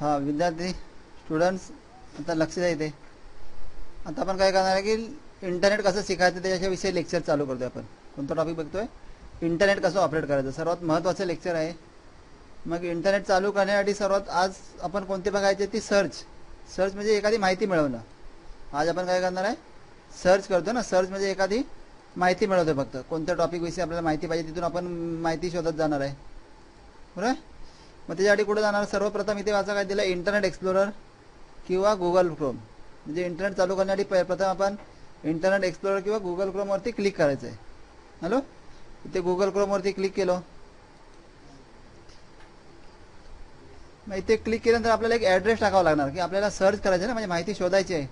हां विद्यार्थी स्टुडंट्स आता लक्ष द्या इथे. आता आपण काय करणार आहे की इंटरनेट कसं शिकायचं त्याच्याविषयी लेक्चर चालू करतोय आपण. कोणता टॉपिक बघतोय? इंटरनेट कसं ऑपरेट करायचं? सर्वात महत्त्वाचं लेक्चर आहे. मग इंटरनेट चालू करण्यासाठी सर्वात आज आपण कोणते बघायचे? ती सर्च सर्च म्हणजे एखादी माहिती मिळवणं. आज आपण काय करणार आहे? सर्च करतो ना. सर्च म्हणजे एखादी माहिती मिळवतो फक्त. कोणत्या टॉपिकविषयी आपल्याला माहिती पाहिजे तिथून आपण माहिती शोधत जाणार आहे. बरोबर? मग त्याच्यासाठी कुठे जाणार? सर्वप्रथम इथे वाचा काय दिलं? इंटरनेट एक्सप्लोरर किंवा गुगल क्रोम म्हणजे इंटरनेट चालू करण्यासाठी प्रथम आपण इंटरनेट एक्सप्लोरर किंवा गुगल क्रोमवरती क्लिक करायचं आहे हॅलो इथे गुगल क्रोमवरती क्लिक केलं. मग इथे क्लिक केल्यानंतर आपल्याला एक ॲड्रेस टाकावा लागणार की आपल्याला सर्च करायचं आहे ना म्हणजे माहिती शोधायची आहे.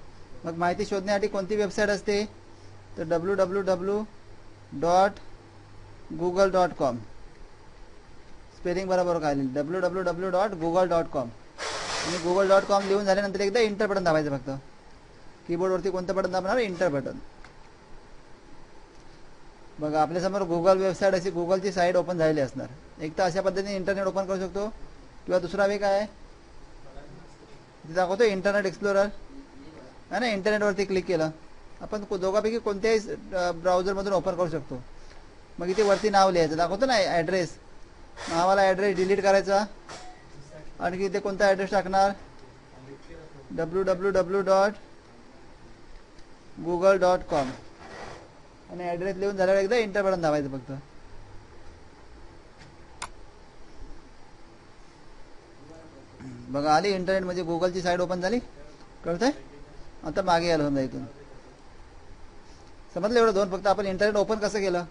मग माहिती शोधण्यासाठी कोणती वेबसाईट असते? तर W W W dot Google dot com spelling बरोबर काय W W W dot Google dot com आणि गुगल डॉट कॉम लिहून झाल्यानंतर एकदा इंटर बटन दाबायचं फक्त. कीबोर्डवरती कोणतं बटन दाबणार? इंटर बटन बघा आपल्यासमोर गुगल वेबसाईट अशी गुगलची साईट ओपन झालेली असणार. एक तर अशा पद्धतीने इंटरनेट ओपन करू शकतो. किंवा दुसरा वे काय? आहे तिथे दाखवतो इंटरनेट एक्सप्लोरर आहे ना इंटरनेटवरती क्लिक केलं. आपण को- कोणत्याही ब्राउझरमधून ओपन करू शकतो. मग इथे वरती नाव लिहायचं. दाखवतो ना ॲड्रेस आम्हाला ॲड्रेस डिलीट करायचा. आणखी इथे कोणता ॲड्रेस टाकणार? W W W dot Google dot com आणि ॲड्रेस लिहून झाल्यावर एकदा इंटर बटन दाबायचं फक्त. बघा आली इंटरनेट म्हणजे गुगलची साईट ओपन झाली. कळतंय? आता मागे आलो समजा इथून. समजलं एवढं दोन? फक्त आपण इंटरनेट ओपन कसं केलं?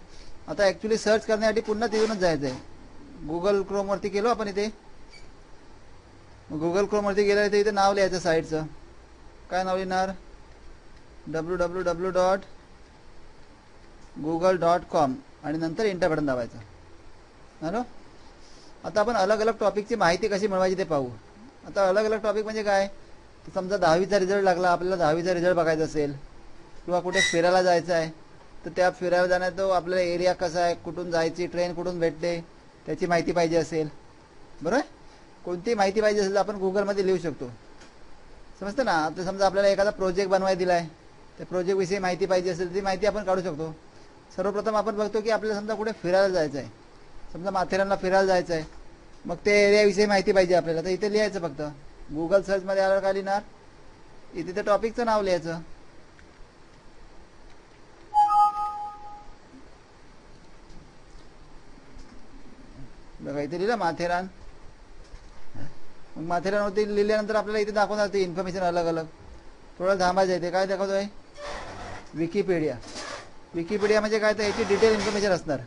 आता ॲक्च्युली सर्च करण्यासाठी पुन्हा तिथूनच जायचं आहे गुगल क्रोमवरती गेलो आपण इथे. गुगल क्रोमवरती गेलं इथे इथे नाव लिहायचं साईटचं काय नाव लिहिणार? W W W dot Google dot com आणि नंतर इंटर बटन दाबायचं. हॅलो आता आपण अलग अलग टॉपिकची माहिती कशी मिळवायची ते पाहू. आता अलग अलग टॉपिक म्हणजे काय? समजा दहावीचा रिझल्ट लागला आपल्याला दहावीचा रिझल्ट बघायचा असेल किंवा कुठे फिरायला जायचं आहे तर त्या फिरायला जाण्यात आपल्याला एरिया कसा आहे कुठून जायची ट्रेन कुठून भेटते त्याची माहिती पाहिजे असेल. बरोबर? कोणती माहिती पाहिजे असेल तर आपण गुगलमध्ये लिहू शकतो. समजतं ना? आता समजा आपल्याला एखादा प्रोजेक्ट बनवाय दिला आहे त्या प्रोजेक्टविषयी माहिती पाहिजे असेल ती माहिती आपण काढू शकतो. सर्वप्रथम आपण बघतो की आपल्याला समजा कुठे फिरायला जायचं आहे समजा माथेरानला फिरायला जायचं आहे मग ते एरियाविषयी माहिती पाहिजे आपल्याला. तर इथे लिहायचं फक्त. गुगल सर्चमध्ये आल्यावर काय लिहिणार? इथे त्या टॉपिकचं नाव लिहायचं. बघा इथे लिहिलं माथेरान. मग माथेरानवरती लिहिल्यानंतर आपल्याला इथे दाखवणार ते इन्फॉर्मेशन अलग अलग. थोडं थांबायचं इथे काय दाखवतोय? विकिपीडिया विकिपीडिया म्हणजे काय? तर याची डिटेल इन्फॉर्मेशन असणार.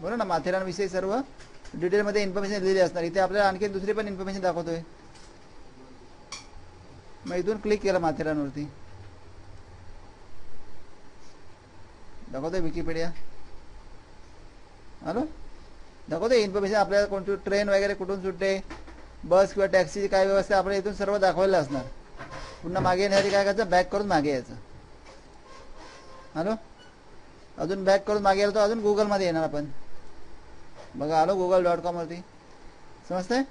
बरोबर ना? माथेरानविषयी सर्व डिटेलमध्ये इन्फॉर्मेशन लिहिली असणार. इथे आपल्याला आणखी दुसरी पण इन्फॉर्मेशन दाखवतोय. मग इथून क्लिक केलं माथेरानवरती दाखवतोय विकिपीडिया हॅलो दाखवते इन्फॉर्मेशन आपल्याला कोणती ट्रेन वगैरे कुठून सुटते? बस किंवा टॅक्सीची काय व्यवस्था आपल्या आपल्याला इथून सर्व दाखवायला असणार. पुन्हा मागे येण्यासाठी काय करायचं? बॅक करून मागे यायचं. हॅलो? अजून बॅक करून मागे आलो तर अजून गुगलमध्ये येणार आपण. बघा आलो गुगल डॉट कॉमवरती समजतंय?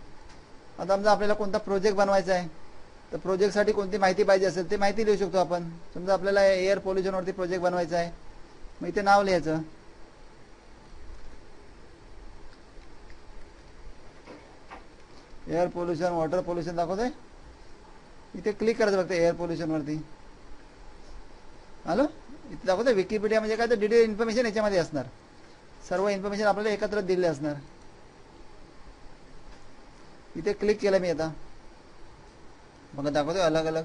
आता समजा आपल्याला कोणता प्रोजेक्ट बनवायचा आहे तर प्रोजेक्टसाठी कोणती माहिती पाहिजे असेल ते माहिती लिहू शकतो आपण. समजा आपल्याला एअर पोल्युशनवरती प्रोजेक्ट बनवायचा आहे. मग इथे नाव लिहायचं. एअर पोल्युशन वॉटर पोल्युशन दाखवते इथे क्लिक करायचं फक्त एअर पोल्युशनवरती हॅलो इथे दाखवते विकिपीडिया म्हणजे काय? तर डिटेल इन्फॉर्मेशन याच्यामध्ये असणार. सर्व इन्फॉर्मेशन आपल्याला एकत्र दिले असणार. इथे क्लिक केलं मी आता. बघा दाखवतो अलग अलग.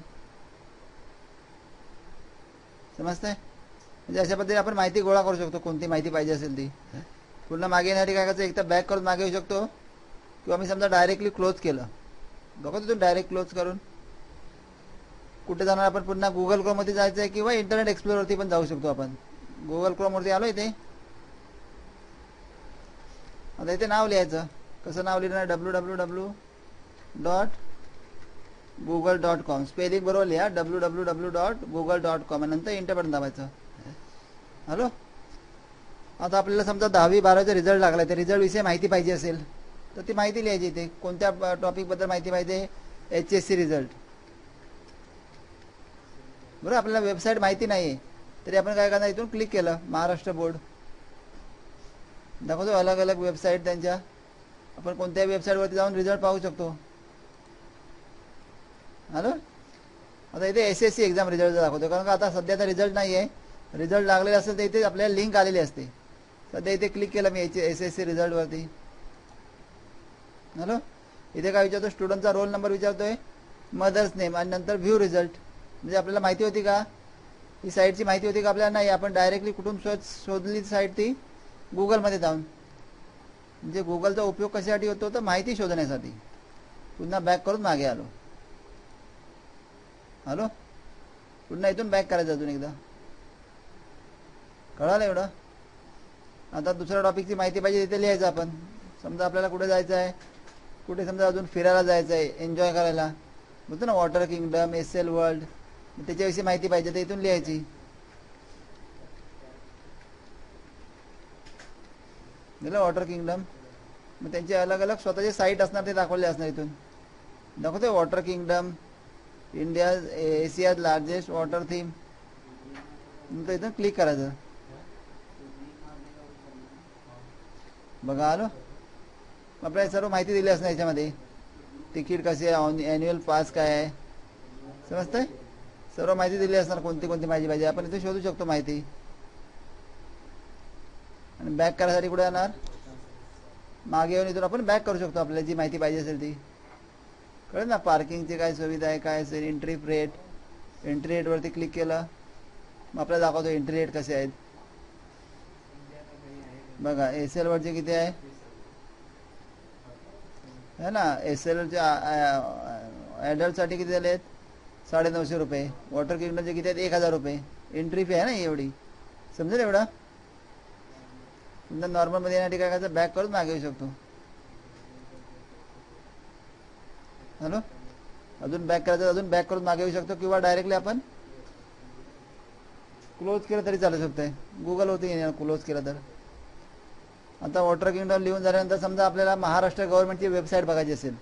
समजतंय? म्हणजे अशा पद्धतीने आपण माहिती गोळा करू शकतो. कोणती माहिती पाहिजे असेल ती. पूर्ण मागे येण्यासाठी काय करायचं? एकदा बॅक करून मागे येऊ शकतो. किंवा मी समजा डायरेक्टली क्लोज केलं. बघा तिथून डायरेक्ट क्लोज करून. कुठे जाणार आपण? पुन्हा गुगल क्रोममध्ये जायचं आहे किंवा इंटरनेट एक्सप्लोरवरती पण जाऊ शकतो आपण. गुगल क्रोमवरती आलो इथे आता इथे नाव लिहायचं. कसं नाव लिहिणार? W W W dot Google dot com spelling बरोबर लिहा. W W W dot Google dot com नंतर इंटर बटन दाबायचं. हॅलो आता आपल्याला समजा दहावी बारावीचा रिझल्ट लागला त्या रिझल्टविषयी माहिती पाहिजे असेल. तर ती माहिती लिहायची इथे. कोणत्या टॉपिकबद्दल माहिती पाहिजे? एच एस सी रिझल्ट बरं आपल्याला वेबसाईट माहिती नाही आहे तरी आपण काय करणार? इथून क्लिक केलं. महाराष्ट्र बोर्ड दाखवतो अलग अलग वेबसाईट त्यांच्या. आपण कोणत्याही वेबसाईटवरती जाऊन रिझल्ट पाहू शकतो. हॅलो? आता इथे S S C exam result दाखवतो. कारण का आता सध्याचा रिझल्ट नाही आहे रिझल्ट लागलेला असेल तर इथे आपल्याला लिंक आलेली असते. सध्या इथे क्लिक केलं मी एच एस एस सी रिझल्टवरती हॅलो इथे काय विचारतो? स्टुडंटचा रोल नंबर विचारतोय. मदर्स नेम आणि नंतर व्ह्यू रिझल्ट म्हणजे आपल्याला माहिती होती का? ही साईटची माहिती होती का आपल्याला? नाही. आपण डायरेक्टली कुठून शोध शोधली साईट ती? गुगलमध्ये जाऊन. म्हणजे गुगलचा उपयोग कशासाठी होतो? तर माहिती शोधण्यासाठी. पुन्हा बॅक करून मागे आलो. हॅलो पुन्हा इथून बॅक करायचं अजून एकदा. कळालं एवढं? आता दुसऱ्या टॉपिकची माहिती पाहिजे तिथे लिहायचं आपण. समजा आपल्याला कुठे जायचं आहे? कुठे समजा अजून फिरायला जायचं आहे एन्जॉय करायला बोलतो ना water kingdom Essel world त्याच्याविषयी माहिती पाहिजे तर इथून लिहायची. दिलं वॉटर किंगडम मग त्यांचे अलग अलग स्वतःचे साईट असणार ते दाखवले असणार इथून. दाखवते Water Kingdom India Asia's largest water theme तर इथून क्लिक करायचं. बघा आलो? आपल्याला सर्व माहिती दिली असणार याच्यामध्ये. तिकीट कसे आहे ॲन्युअल पास काय आहे. समजतंय? सर्व माहिती दिली असणार कोणती कोणती माहिती पाहिजे. आपण इथे शोधू शकतो माहिती. आणि बॅक करायसाठी कुठे येणार मागे येऊन इथून आपण बॅक करू शकतो आपल्याला जी माहिती पाहिजे असेल ती. कळेल ना पार्किंगची काय सुविधा आहे काय असेल एंट्री रेट एंट्री रेटवरती क्लिक केलं. मग आपल्याला दाखवतो एंट्री रेट कसे आहेत. बघा एस एलवरचे किती आहे? है ना एस एल एलच्या ॲडल्टसाठी किती झाले आहेत साडे नऊशे रुपये वॉटर किंगडमचे म्हणजे किती आहेत? एक हजार रुपये. एंट्री फी आहे ना एवढी. समजेल एवढा? पुन्हा नॉर्मलमध्ये येण्यासाठी काय करायचं? बॅक करून मागे येऊ शकतो. हॅलो अजून बॅक करायचं अजून बॅक करून मागे येऊ शकतो किंवा डायरेक्टली आपण क्लोज केलं तरी चालू शकतंय. गुगल होते क्लोज केलं तर. आता वॉटर किंगडम लिहून झाल्यानंतर समजा आपल्याला महाराष्ट्र गव्हर्नमेंटची वेबसाईट बघायची असेल.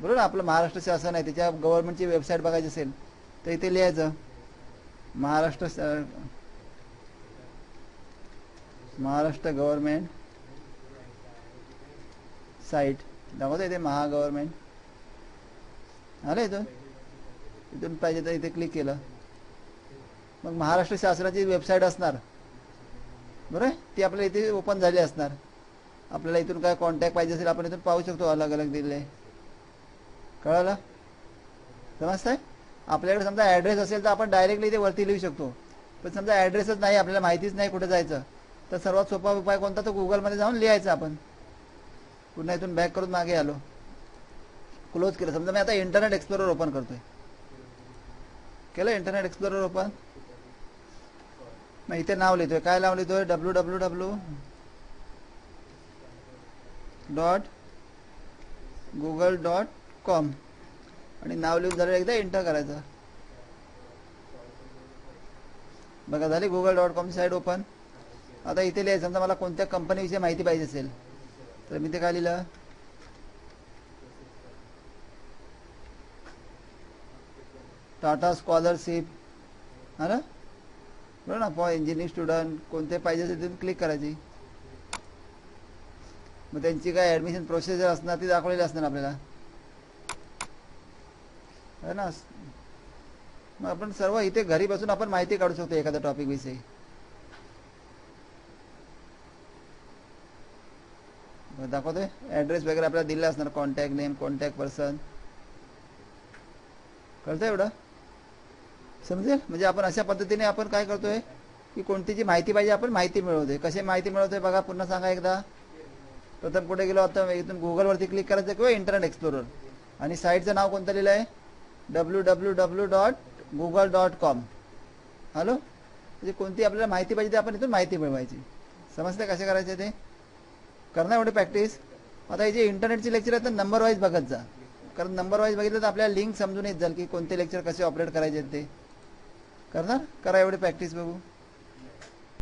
बरोबर ना? आपलं महाराष्ट्र शासन आहे त्याच्या गव्हर्नमेंटची वेबसाईट बघायची असेल तर इथे लिहायचं. महाराष्ट्र महाराष्ट्र गव्हर्नमेंट साईट दाखवतं इथे महा गव्हर्नमेंट आलं इथून? इथून पाहिजे तर इथे क्लिक केलं. मग महाराष्ट्र शासनाची वेबसाईट असणार. बरोबर आहे? ती आपल्याला इथे ओपन झाली असणार. आपल्याला इथून काय कॉन्टॅक्ट पाहिजे असेल आपण इथून पाहू शकतो अलग अलग दिले. कळालं? समजतंय? आपल्याकडे समजा ॲड्रेस असेल तर आपण डायरेक्टली इथे वरती लिहू शकतो. पण समजा ॲड्रेसच नाही आपल्याला माहितीच नाही कुठे जायचं. तर सर्वात सोपा उपाय कोणता? तो गुगलमध्ये जाऊन लिहायचं आपण. पुन्हा इथून बॅक करून मागे आलो. क्लोज केलं. समजा मी आता इंटरनेट एक्सप्लोरर ओपन करतोय. केलं इंटरनेट एक्सप्लोरर ओपन मग इथे नाव लिहितोय. काय नाव लिहितोय? W W W dot Google dot com. आणि नाव लिहून झालं एकदा एंटर करायचं. बघा झाली Google dot com site open. आता इथे लिहायचं समजा मला कोणत्या कंपनीविषयी माहिती पाहिजे असेल तर मी ते काय लिहिलं? Tata scholarship. हा ना? बरोबर ना फॉर इंजिनिअरिंग स्टुडंट कोणते पाहिजे असेल तिथून क्लिक करायची. मग त्यांची काय ॲडमिशन प्रोसिजर असणार ती दाखवलेली असणार आपल्याला. है ना? मग आपण सर्व इथे घरी बसून आपण माहिती काढू शकतो एखाद्या टॉपिक विषयी. दाखवतोय? ॲड्रेस वगैरे आपल्याला दिला असणार कॉन्टॅक्ट नेम कॉन्टॅक्ट पर्सन कळतं एवढं? समजेल? म्हणजे आपण अशा पद्धतीने आपण काय करतोय की कोणती जी माहिती पाहिजे आपण माहिती मिळवतोय. कशी माहिती मिळवतोय बघा पुन्हा सांगा एकदा. प्रथम कुठे गेलो? आता इथून गुगलवरती क्लिक करायचं किंवा इंटरनेट एक्सप्लोरर आणि साईटचं नाव कोणतं लिहिलं आहे W W W dot Google dot com hello म्हणजे कोणती आपल्याला माहिती पाहिजे ते आपण इथून माहिती मिळवायची. समजते कसे करायचे ते? करणार एवढी प्रॅक्टिस आता हे जे इंटरनेटचे लेक्चर आहेत तर नंबर वाईज बघत जा. कारण नंबर वाईज बघितलं तर आपल्याला लिंक समजून येत जाईल की कोणते लेक्चर कसे ऑपरेट करायचे ते. करणार? करा एवढी प्रॅक्टिस बघू.